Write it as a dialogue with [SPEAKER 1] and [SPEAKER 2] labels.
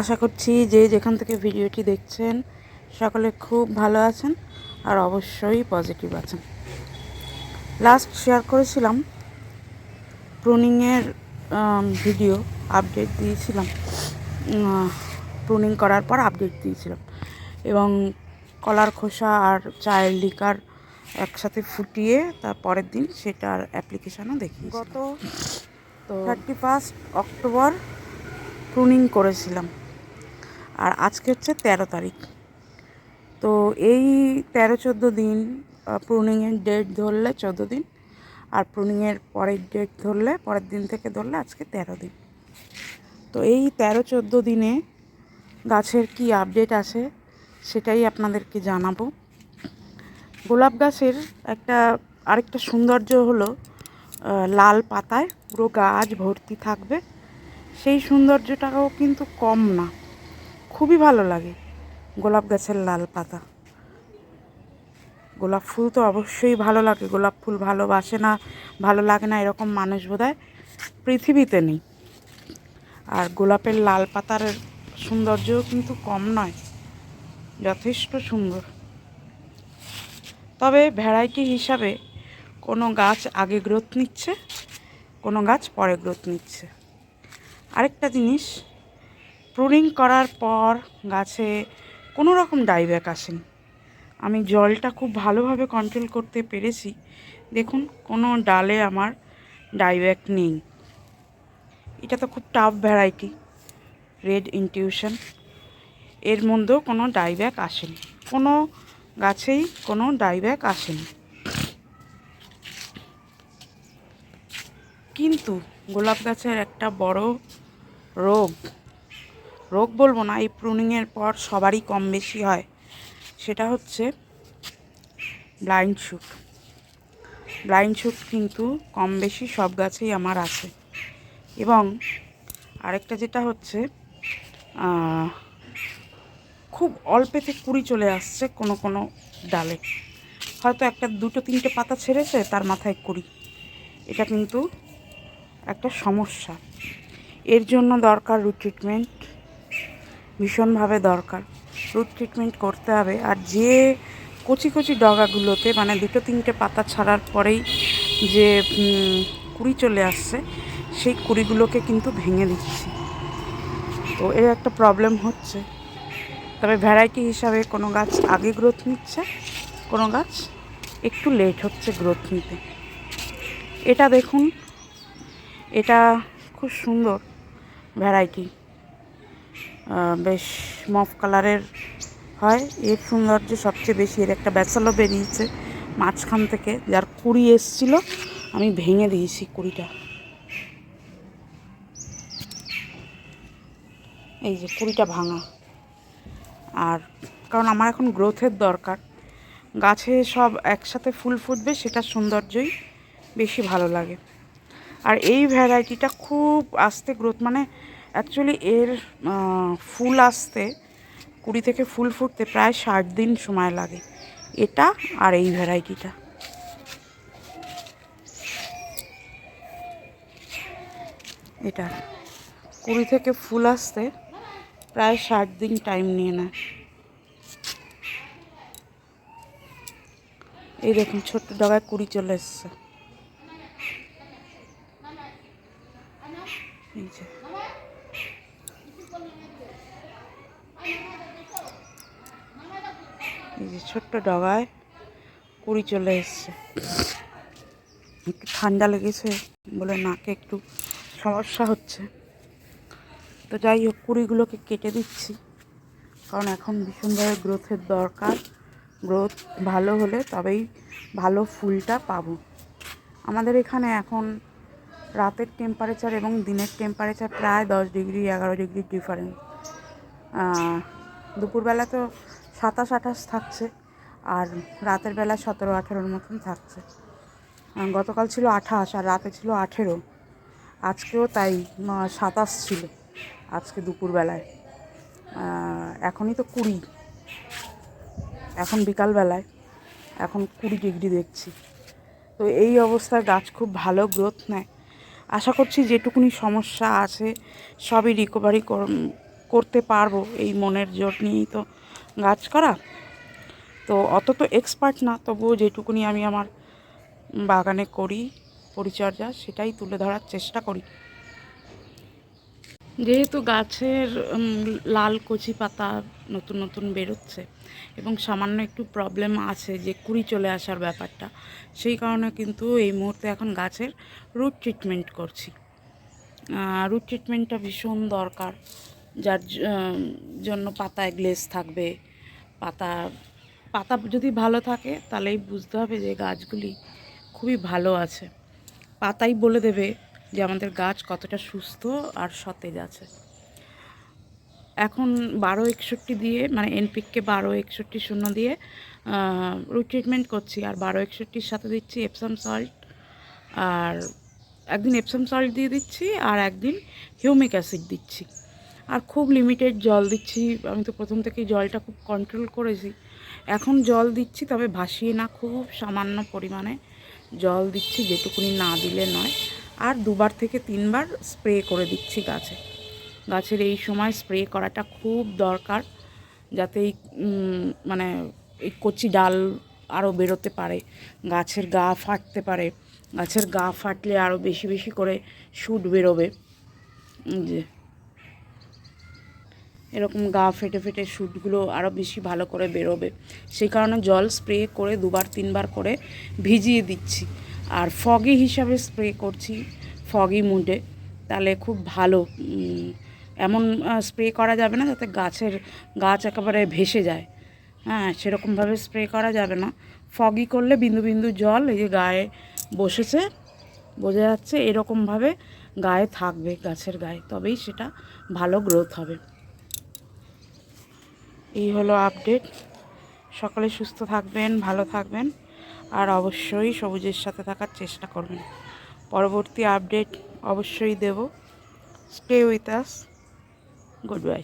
[SPEAKER 1] আশা করছি যে যেখান থেকে ভিডিওটি দেখছেন সকলে খুব ভালো আছেন আর অবশ্যই পজিটিভ আছেন। লাস্ট শেয়ার করেছিলাম প্রুনিংয়ের ভিডিও আপডেট দিয়েছিলাম। প্রুনিং করার পর আপডেট দিয়েছিলাম। এবং কলার খোসা আর চায়ের লিকার একসাথে ফুটিয়ে তার পরের দিন সেটার অ্যাপ্লিকেশানও দেখি গত তো থার্টি ফার্স্ট অক্টোবর প্রুনিং করেছিলাম। আর আজকে হচ্ছে তেরো তারিখ। তো এই তেরো, চোদ্দ দিন প্রুনিংয়ের ডেট ধরলে চোদ্দ দিন, আর প্রুনিংয়ের পরের ডেট ধরলে, পরের দিন থেকে ধরলে আজকে তেরো দিন। তো এই তেরো, চোদ্দ দিনে গাছের কি আপডেট আছে সেটাই আপনাদেরকে জানাব। গোলাপ গাছের একটা আরেকটা সৌন্দর্য হলো লাল পাতায় পুরো গাছ ভর্তি থাকবে। সেই সৌন্দর্যটাও কিন্তু কম না। খুবই ভালো লাগে গোলাপ গাছের লাল পাতা। গোলাপ ফুল তো অবশ্যই ভালো লাগে, গোলাপ ফুল ভালোবাসে না, ভালো লাগে না এরকম মানুষ বোধহয় পৃথিবীতে নেই। আর গোলাপের লাল পাতার সৌন্দর্যও কিন্তু কম নয়, যথেষ্ট সুন্দর। তবে ভ্যারাইটি হিসাবে কোনো গাছ আগে গ্রোথ নিচ্ছে, কোনো গাছ পরে গ্রোথ নিচ্ছে। আরেকটা জিনিস, প্রুনিং করার পর গাছে কোনো রকম ডাইব্যাক আসেনি। আমি জলটা খুব ভালোভাবে কন্ট্রোল করতে পেরেছি। দেখুন, কোনো ডালে আমার ডাইব্যাক নেই। এটা তো খুব টাফ ভ্যারাইটি রেড ইনটিউশন এর মধ্যেও কোনো ডাইব্যাক আসেনি। কোনো গাছেই কোনো ডাইব্যাক আসেনি। কিন্তু গোলাপ গাছের একটা বড় রোগ। রোগ বলব না, এই প্রুনিংয়ের পর সবারই কম বেশি হয়। সেটা হচ্ছে ব্লাইন্ড শুট ব্লাইন্ড শুট কিন্তু কম বেশি সব গাছেই আমার আছে। এবং আরেকটা যেটা হচ্ছে খুব অল্পেতে কুড়ি চলে আসছে কোনো কোনো ডালে। হয়তো একটা দুটো তিনটে পাতা ছেড়েছে, তার মাথায় কুড়ি। এটা কিন্তু একটা সমস্যা। এর জন্য দরকার রুট ট্রিটমেন্ট ভীষণভাবে দরকার। রুট ট্রিটমেন্ট করতে হবে আর যে কচি কচি ডগাগুলোতে মানে দুটো তিনটে পাতা ছাড়ার পরেই যে কুড়ি চলে আসছে, সেই কুড়িগুলোকে কিন্তু ভেঙে দিচ্ছি। তো এর একটা প্রবলেম হচ্ছে। তবে ভ্যারাইটি হিসাবে কোনো গাছ আগে গ্রোথ নিচ্ছে, কোনো গাছ একটু লেট হচ্ছে গ্রোথ নিতে। এটা দেখুন, এটা খুব সুন্দর। ভ্যারাইটি বেশ মফ কালারের হয়। এর সৌন্দর্য সবচেয়ে বেশি এর একটা ব্যাচালও বেরিয়েছে মাঝখান থেকে, যার কুড়ি এসছিল। আমি ভেঙে দিয়েছি কুড়িটা। এই যে কুড়িটা ভাঙা। আর কারণ আমার এখন গ্রোথের দরকার। গাছে সব একসাথে ফুল ফুটবে সেটা সৌন্দর্যই বেশি ভালো লাগে। আর এই ভ্যারাইটিটা খুব আস্তে গ্রোথ মানে অ্যাকচুয়ালি এর ফুল আসতে কুড়ি থেকে ফুল ফুটতে প্রায় ষাট দিন সময় লাগে। এটা আর এই ভ্যারাইটিটা। এটা কুড়ি থেকে ফুল আসতে প্রায় ষাট দিন টাইম নিয়ে নেয়। এই দেখুন, ছোট্ট ডগায় কুড়ি চলে এসছে। এই যে। ছোট্ট ডগায় কুড়ি চলে এসছে। একটু ঠান্ডা লেগেছে বলে নাকে একটু সমস্যা হচ্ছে। তো যাই হোক, কুড়িগুলোকে কেটে দিচ্ছি। কারণ এখন ভীষণভাবে গ্রোথের দরকার। গ্রোথ ভালো হলে তবেই ভালো ফুলটা পাবো। আমাদের এখানে এখন রাতের টেম্পারেচার এবং দিনের টেম্পারেচার প্রায় দশ ডিগ্রি, এগারো ডিগ্রি ডিফারেন্স দুপুরবেলা তো সাতাশ আঠাশ থাকছে আর রাতের বেলা সতেরো আঠেরোর মতন থাকছে। গতকাল ছিল আঠাশ আর রাতে ছিল আঠেরো। আজকেও তাই সাতাশ ছিল আজকে দুপুরবেলায়। এখনই তো কুড়ি। এখন বিকালবেলায়। এখন কুড়ি ডিগ্রি দেখছি। তো এই অবস্থায় গাছ খুব ভালো গ্রোথ নেয়। আশা করছি যেটুকুনি সমস্যা আছে সবই রিকভারি করতে পারব এই মনের জোর নিয়েই তো গাছ করা। তো অত তো এক্সপার্ট না, তবুও যেটুকুনি আমি আমার বাগানে করি, পরিচর্যা, সেটাই তুলে ধরার চেষ্টা করি। যেহেতু গাছের লাল কচি পাতা নতুন নতুন বেরোচ্ছে এবং সামান্য একটু প্রবলেম আছে যে কুড়ি চলে আসার ব্যাপারটা, সেই কারণে কিন্তু এই মুহূর্তে এখন গাছের রুট ট্রিটমেন্ট করছি। রুট ট্রিটমেন্টটা ভীষণ দরকার, যার জন্য পাতায় গ্লেজ থাকবে, পাতা পাতা যদি ভালো থাকে তাহলেই বুঝতে হবে যে গাছগুলি খুবই ভালো আছে। পাতাই বলে দেবে যে আমাদের গাছ কতটা সুস্থ আর সতেজ আছে। এখন বারো একষট্টি দিয়ে মানে এনপিককে বারো একষট্টি শূন্য দিয়ে রুট ট্রিটমেন্ট করছি। আর বারো একষট্টির সাথে দিচ্ছি এপসাম সল্ট আর একদিন এপসাম সল্ট দিয়ে দিচ্ছি আর একদিন হিউমিক অ্যাসিড দিচ্ছি। আর খুব লিমিটেড জল দিচ্ছি। আমি তো প্রথম থেকেই জলটা খুব কন্ট্রোল করেছি। এখন জল দিচ্ছি, তবে ভাসিয়ে না, খুব সামান্য পরিমাণে জল দিচ্ছি, যেটুকুনি না দিলে নয়। আর দুবার থেকে তিনবার স্প্রে করে দিচ্ছি গাছে। গাছের এই সময় স্প্রে করাটা খুব দরকার যাতে এই মানে এই কচি ডাল আরও বেরোতে পারে, গাছের গা ফাটতে পারে, গাছের গা ফাটলে আরও বেশি বেশি করে শুট বেরোবে। যে এরকম গা ফেটে ফেটে শ্যুটগুলো আরও বেশি ভালো করে বেরোবে। সেই কারণে জল স্প্রে করে দুবার তিনবার করে ভিজিয়ে দিচ্ছি। আর ফগি হিসাবে স্প্রে করছি ফগি মুডে তাহলে খুব ভালো এমন স্প্রে করা যাবে না যাতে গাছের গাছ একেবারে ভেসে যায়। হ্যাঁ সেরকমভাবে স্প্রে করা যাবে না। ফগি করলে বিন্দু বিন্দু জল এই যে গায়ে বসেছে, বোঝা যাচ্ছে এরকমভাবে গায়ে থাকবে, গাছের গায়ে। তবেই সেটা ভালো গ্রোথ হবে। এই হলো আপডেট সকলে সুস্থ থাকবেন, ভালো থাকবেন। আর অবশ্যই সবুজের সাথে থাকার চেষ্টা করবেন। পরবর্তী আপডেট অবশ্যই দেব। Stay with us goodbye